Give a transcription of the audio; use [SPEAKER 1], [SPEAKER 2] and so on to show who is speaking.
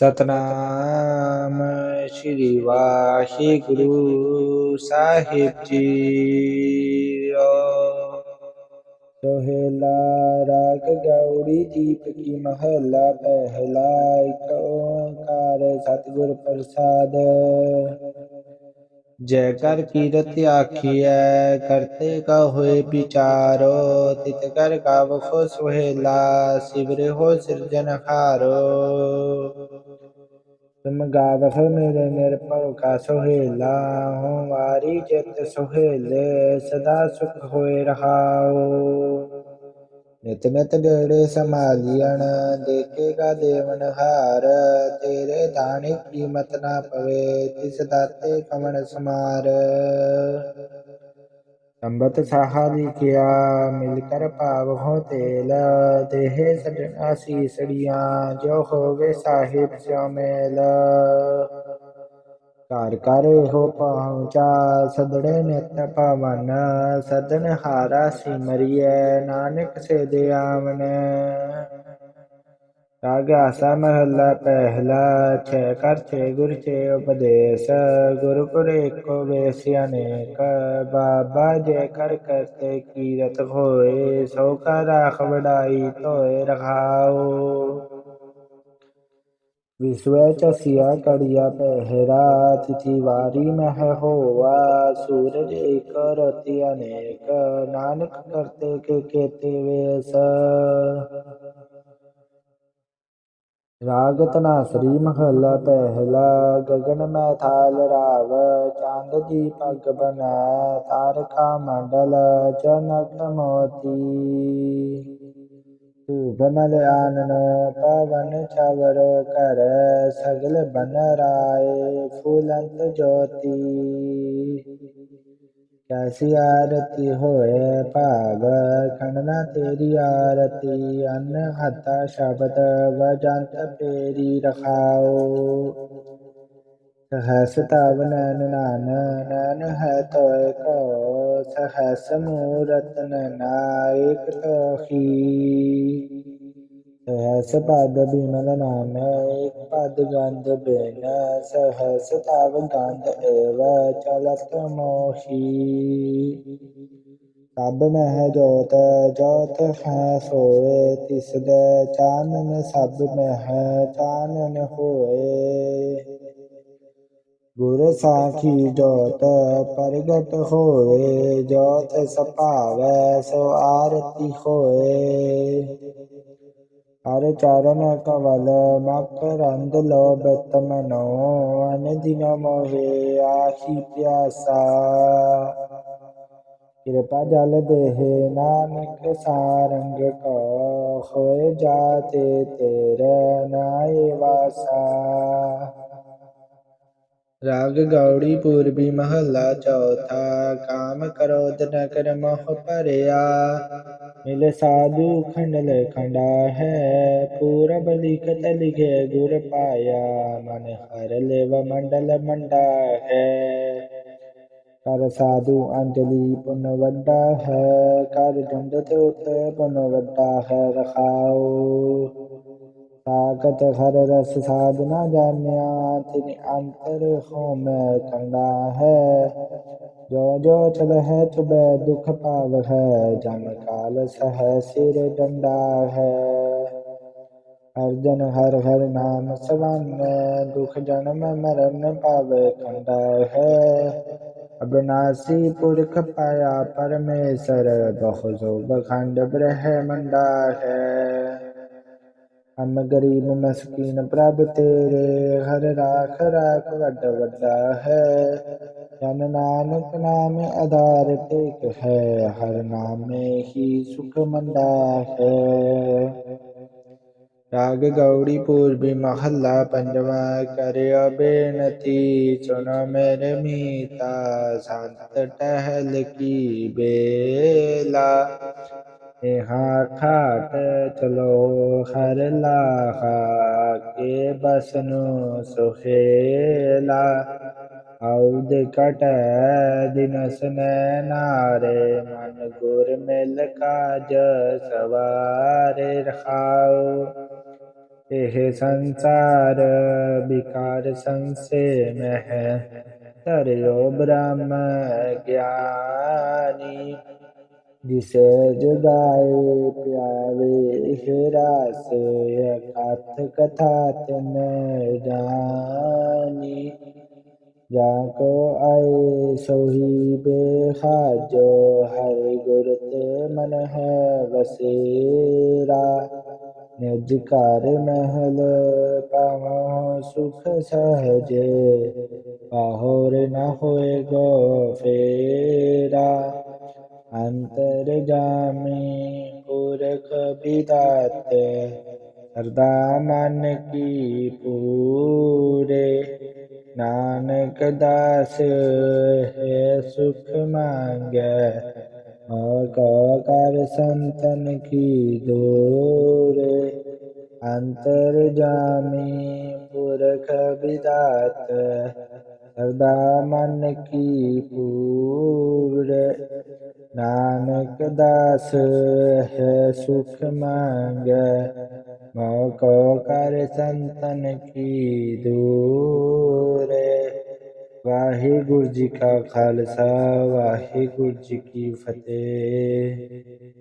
[SPEAKER 1] ਸਤਨਾਮ ਸ੍ਰੀ ਵਾਹਿਗੁਰੂ ਸਾਹਿਬ ਜੀ। ਸੋਹਿਲਾ ਰਾਗ ਗੌੜੀ ਦੀਪ ਕੀ ਮਹਲਾ ਪਹਿਲਾ ਇੱਕ ਓੰਕਾਰ ਸਤਿਗੁਰ ਪ੍ਰਸਾਦ। ਜੈ ਕਰ ਕੀਰਤ ਆਖੀਐ, ਕਰਤੇ ਕਾ ਹੋਏ ਵਿਚਾਰੋ, ਤਿਤ ਕਰ ਗਾਵ ਸੁਹੇਲਾ, ਸਿਵਰੇ ਹੋ ਸਿਰਜਨ ਹਾਰੋ। ਗਾਵਹ ਮੇਰੇ ਨਿਰਭਉ, ਕਾ ਸੁਹੇਲਾ ਹਉ, ਵਾਰੀ ਚਿਤ ਸੁਹੇਲੇ, ਸਦਾ ਸੁਖ ਹੋਏ ਰਹਾਉ। ਨਿਤ ਨਿਤ ਡੇੜੇ ਸਮਾਲੀਣ ਦੇਖੇਗਾ ਦੇਵਨ ਹਾਰ, ਤੇਰੇ ਦਾਣੇ ਕੀਮਤ ਨਾ ਪਵੇ, ਤਿਸ ਦਾਤੇ ਕਮਣ ਸਮਾਰ। ਸੰਬਤ ਸਾਹਾ ਲਿਖਿਆ ਮਿਲ ਕਰ ਭਾਵ ਹੋ ਤੇਲ, ਦੇਹ ਸਜਣਾ ਸੀਸੜੀਆਂ, ਜੋ ਹੋਵੇ ਸਾਹਿਬ ਸਿਉ ਮੇਲ। ਘਰ ਕਰ ਹੋ ਪਹੁੰਚਾ ਸਦੜੇ ਨਿਤ ਪਵਨ, ਸਦਨ ਹਾਰਾ ਸਿਮਰਿਐ, ਨਾਨਕ ਸੇ ਦੇ ਆਵਨ। ਰਾਗ ਆਸਾ ਮਹੱਲਾ ਪਹਿਲਾ ਛੇ ਕਰ ਛੇ ਗੁਰ ਛੇ ਉਪਦੇਸ਼ ਗੁਰੂ ਗੁਰ ਏਕੋ ਵੇਸ ਅਨੇਕ ਬਾਬਾ ਜੇ ਕਰ ਕਰਤੇ ਕੀਰਤ ਹੋਏ ਸੋ ਕਾ ਰਾਖ ਵਡਾਈ ਧੋਏ ਰਖਾਓ ਵਿਸਵੇ ਚਸਿਆ ਕੜਿਆ ਪਹਿਰਾ ਤਿਥੀ ਵਾਰੀ ਮਹਿ ਹੋਆ ਸੂਰਜ ਇੱਕ ਰਤੀ ਅਨੇਕ ਨਾਨਕ ਕਰਤੇ ਕੇ ਮਹੱਲਾ ਪਹਿਲਾ ਗਗਨ ਮੈਂ ਥਾਲ ਰਾਵ ਚੰਦ ਦੀ ਪੱਗ ਬਨੈ ਤਾਰਕਾ ਮੰਡਲ ਜਨਕ ਮੋਤੀ ਧੂਪ ਮਲ ਆਨਨ ਪਵਨ ਚਵਰੋ ਕਰ ਸਗਲ ਬਨ ਰਾਏ, ਫੁਲੰਤ ਜੋਤੀ। ਕੈਸੀ ਆਰਤੀ ਹੋਏ ਭਾਵ ਖੰਡਨਾ ਤੇਰੀ ਆਰਤੀ, ਅਨ ਹਤਾ ਸ਼ਬਦ ਵਜੰਤ ਤੇਰੀ ਰਖਾਓ। ਸਹਸ ਤਵ ਨੈਨ ਨਾਨ ਨੈਨ ਹੈ ਤੋਇ ਕੋ ਸਹਸ ਮੂਰਤ ਨਾਇਕ ਤੋਹੀ ਸਹਸ ਪਦ ਬਿਮਲ ਨਾਮ ਇੱਕ ਪਦ ਗੰਧ ਬਿਨ ਸਹਸ ਤਵ ਗੰਧ ਏਵ ਚਲਤ ਮੋਹੀ ਸਭ ਮਹਿ ਜੋਤ ਜੋਤ ਹੈ ਸੋਏ ਤਿਸ ਦੇ ਚਾਨਨ ਸਭ ਮਹਿ ਚਾਨਨ ਹੋਏ ਗੁਰ ਸਾਖੀ ਜੋਤ ਪ੍ਰਗਟ ਹੋਏ ਜੋਤ ਸਭਾਵੈ ਸੋ ਆਰਤੀ ਹੋਏ ਹਰ ਚਰਨ ਕਵਲ ਮਕਰੰਦ ਲੋਭਤ ਮਨੋ ਅਨ ਦਿਨ ਮੋਹਿ ਆਖੀ ਪਿਆਸਾ ਕਿਰਪਾ ਜਲ ਦੇਹ ਨਾਨਕ ਸਾਰੰਗ ਕੋ ਹੋਏ ਜਾਤੇ ਤੇਰੇ ਨਾਏ ਵਾਸਾ ਰਾਗ ਗੌੜੀ ਪੂਰਬੀ ਮਹੱਲਾ ਚੌਥਾ ਕਾਮ ਕ੍ਰੋਧ ਨ ਕਰ ਮੋਹ ਭਰਿਆ ਮਿਲ ਸਾਧੂ ਖੰਡਲ ਖੰਡਾ ਹੈ, ਪੂਰਬ ਲਿਖਤ ਲਿਖੇ ਗੁਰ ਪਾਇਆ, ਮਨ ਹਰ ਲੇਵ ਮੰਡਲ ਮੰਡਾ ਹੈ। ਕਰ ਸਾਧੂ ਅੰਜਲੀ ਪੁਨ ਵੱਡਾ ਹੈ, ਕਰ ਜੰਡਤ ਉਤੇ ਪੁਨ ਵੱਡਾ ਹੈ, ਰਖਾਓ। ਤਾਕਤ ਹਰ ਰਸ ਸਾਧ ਨਾ ਜਾਣਿਆ ਤਿਨ ਅੰਤਰ ਹੋ ਮੈਂ ਕੰਡਾ ਹੈ ਜੋ ਜੋ ਚਲ ਹੈ ਤੁਬੈ ਦੁਖ ਪਾਵ ਹੈ ਜਨ ਕਾਲ ਸਹਿ ਸਿਰ ਡੰਡਾ ਹੈ ਹਰ ਜਨ ਹਰ ਹਰ ਨਾਮ ਸਵੰਨੈ ਦੁਖ ਜਨਮ ਮਰਨ ਪਾਵੇ ਕੰਡਾ ਹੈ ਅਬਨਾਸੀ ਪੁਰਖ ਪਾਇਆ ਪਰਮੇਸ਼ਰ ਬਹੁ ਜੋ ਬਖੰਡ ਬ੍ਰਹਮੰਡਾ ਹੈ ਹਮ ਗਰੀਬ ਮਸਕੀਨ ਜਨ ਨਾਨਕ ਨਾਮ ਆਧਾਰ ਟੇਕ ਹੈ, ਹਰ ਨਾਮੇ ਹੀ ਸੁਖ ਮੰਡਾ ਹੈ। ਰਾਗ ਗੌੜੀ ਪੂਰਬੀ ਮਹੱਲਾ ਪੰਜਵਾ ਕਰਿਓ ਬੇਨਤੀ, ਸੁਨ ਮੇਰੇ ਮੀਤਾ, ਸੰਤ ਟਹਿਲ ਕੀ ਬੇਲਾ। ਇਹਾ ਖਾਟ ਚਲੋ ਹਰ ਲਾਹਾ, ਕੇ ਬਸਨੁ ਸੁਹੇਲਾ। ਆਉਦ ਕਟ ਦਿਨਸ ਨੈ ਨਾਰੇ ਮਨ ਗੁਰ ਮਿਲ ਕਾਜ ਸਵਾਰੇ ਰਖਾਓ ਇਹ ਸੰਸਾਰ ਵਿਕਾਰ ਸੰਸੇ ਮਹਿ, ਧਰਿਓ ਬ੍ਰਹਮ ਗਿਆਨੀ। ਜਿਸੇ ਜਗਾਏ ਪਿਆਵੇ ਹਿਰਾਸੇ ਕਥ ਕਥਾ ਤਿਨ ਜਾਨੀ। ਜਾ ਕੋ ਆਏ ਸੋਹੀ ਬੇਖਾਜੋ ਹਰਿ ਗੁਰ ਤੇ ਮਨ ਹੈ ਵਸੇਰਾ। ਨਿਜ ਘਰ ਮਹਿਲ ਪਾਵੋ ਸੁਖ ਸਹਜੇ, ਪਾਹੋਰ ਨ ਹੋਏ ਗੋ ਫੇਰਾ। ਅੰਤਰ ਜਾਮੀ ਪੁਰਖ ਬਿਦਾਤੇ ਸਰਦਾ ਮਨ ਕੀ ਪੂਰੇ। ਨਾਨਕ ਦਾਸ ਹੈ, ਸੁਖ ਮੰਗੈ। ਕੋ ਕਰ ਸੰਤਨ ਕੀ ਦੋਰੇ ਅੰਤਰ ਜਾਮੀ ਪੁਰਖ ਵਿਦਾਤ ਸਰਦਾ ਮਨ ਕੀ ਪੂਰੇ। ਨਾਨਕ ਦਾਸ ਹੈ, ਸੁਖ ਮੰਗੈ। ਮੋਕੋ ਕਰ ਸੰਤਨ ਕੀ ਦੂਰੇ ਵਾਹਿਗੁਰੂ ਜੀ ਕਾ ਖਾਲਸਾ ਵਾਹਿਗੁਰੂ ਜੀ ਕੀ ਫਤਿਹ